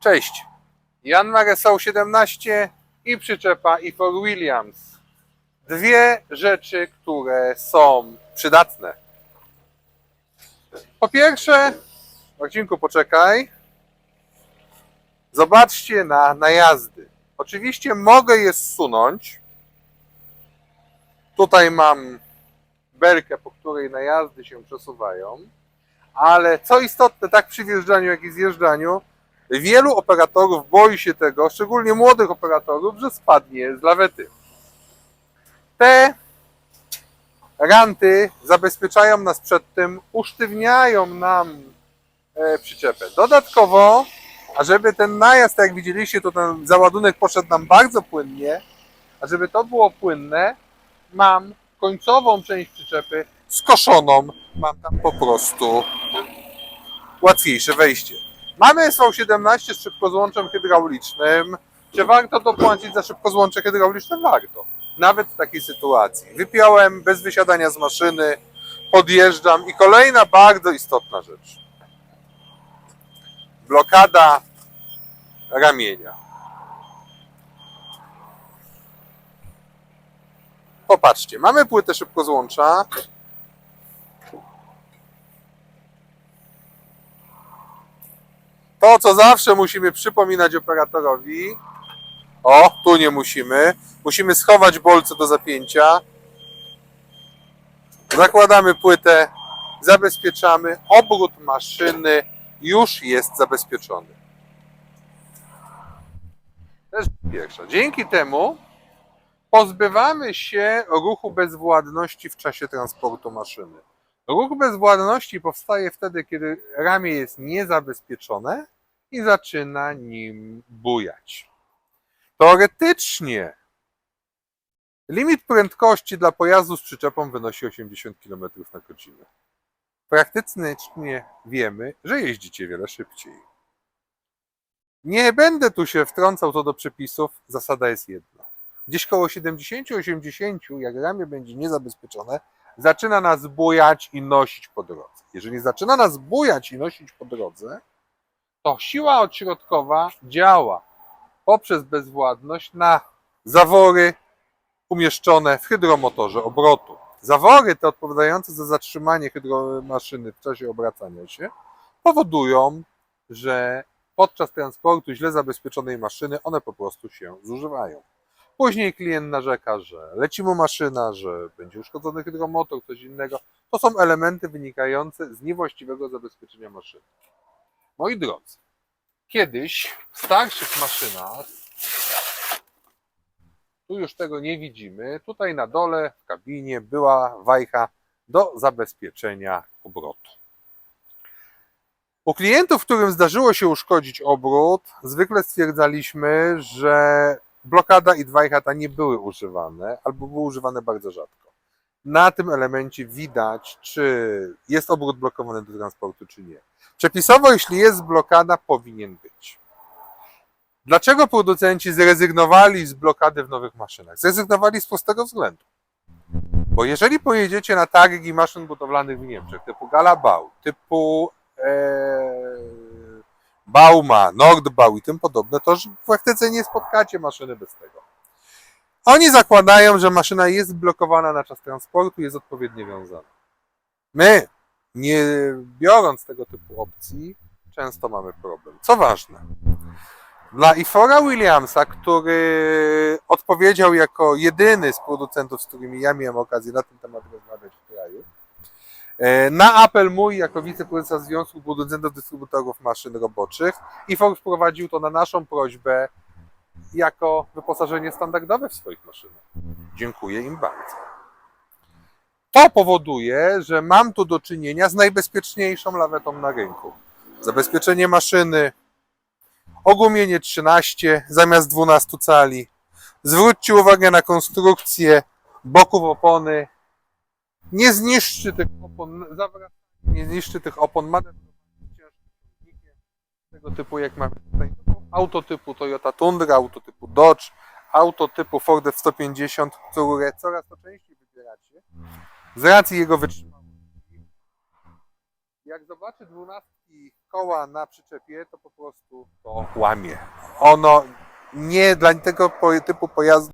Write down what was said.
Cześć. Jan Maresał 17 i przyczepa i for Williams. Dwie rzeczy, które są przydatne. Po pierwsze, Marcinku, poczekaj. Zobaczcie na najazdy. Oczywiście mogę je zsunąć. Tutaj mam belkę, po której najazdy się przesuwają. Ale co istotne, tak przy wjeżdżaniu, jak i zjeżdżaniu, wielu operatorów boi się tego, szczególnie młodych operatorów, że spadnie z lawety. Te ranty zabezpieczają nas przed tym, usztywniają nam e, przyczepę. Dodatkowo, a żeby ten najazd, jak widzieliście, to ten załadunek poszedł nam bardzo płynnie, a żeby to było płynne, mam końcową część przyczepy skoszoną, mam tam po prostu łatwiejsze wejście. Mamy SV17 z szybkozłączem hydraulicznym. Czy warto dopłacić za szybkozłącze hydrauliczne? Warto. Nawet w takiej sytuacji. Wypiąłem bez wysiadania z maszyny, podjeżdżam i kolejna bardzo istotna rzecz. Blokada ramienia. Popatrzcie, mamy płytę szybkozłącza. To, co zawsze musimy przypominać operatorowi. O, tu nie musimy. Musimy schować bolce do zapięcia. Zakładamy płytę, zabezpieczamy. Obrót maszyny już jest zabezpieczony. Pierwsza. Dzięki temu pozbywamy się ruchu bezwładności w czasie transportu maszyny. Ruch bezwładności powstaje wtedy, kiedy ramię jest niezabezpieczone i zaczyna nim bujać. Teoretycznie limit prędkości dla pojazdu z przyczepą wynosi 80 km na godzinę. Praktycznie wiemy, że jeździcie wiele szybciej. Nie będę tu się wtrącał co do przepisów, zasada jest jedna. Gdzieś koło 70-80, jak ramię będzie niezabezpieczone, zaczyna nas bujać i nosić po drodze. Jeżeli zaczyna nas bujać i nosić po drodze, to siła odśrodkowa działa poprzez bezwładność na zawory umieszczone w hydromotorze obrotu. Zawory te odpowiadające za zatrzymanie hydromaszyny w czasie obracania się powodują, że podczas transportu źle zabezpieczonej maszyny one po prostu się zużywają. Później klient narzeka, że leci mu maszyna, że będzie uszkodzony hydromotor, coś innego. To są elementy wynikające z niewłaściwego zabezpieczenia maszyny. Moi drodzy, kiedyś w starszych maszynach, tu już tego nie widzimy, tutaj na dole w kabinie była wajcha do zabezpieczenia obrotu. U klientów, którym zdarzyło się uszkodzić obrót, zwykle stwierdzaliśmy, że blokada i dwajchata nie były używane albo były używane bardzo rzadko. Na tym elemencie widać, czy jest obrót blokowany do transportu, czy nie. Przepisowo, jeśli jest blokada, powinien być. Dlaczego producenci zrezygnowali z blokady w nowych maszynach? Zrezygnowali z prostego względu. Bo jeżeli pojedziecie na targi maszyn budowlanych w Niemczech, typu Galabau, typu e, Bauma, Nordbau i tym podobne, to w praktyce nie spotkacie maszyny bez tego. Oni zakładają, że maszyna jest blokowana na czas transportu jest odpowiednio wiązana. My, nie biorąc tego typu opcji, często mamy problem. Co ważne, dla Ifora Williamsa, który odpowiedział jako jedyny z producentów, z którymi ja miałem okazję na ten temat rozmawiać w kraju, e, na apel mój, jako wiceprezesa Związku Producentów Dystrybutorów Maszyn Roboczych, IFOR wprowadził to na naszą prośbę jako wyposażenie standardowe w swoich maszynach. Dziękuję im bardzo. To powoduje, że mam tu do czynienia z najbezpieczniejszą lawetą na rynku. Zabezpieczenie maszyny, ogumienie 13 zamiast 12 cali. Zwróćcie uwagę na konstrukcję boków opony. Nie zniszczy tych opon, zawra- nie zniszczy tych opon tego typu jak mamy tutaj. Auto typu Toyota Tundra, auto typu Dodge, auto typu Ford F-150, które coraz to częściej wybieracie z racji jego wytrzymałości. Jak zobaczy dwunastki koła na przyczepie, to po prostu to łamie. Ono nie dla tego typu pojazdu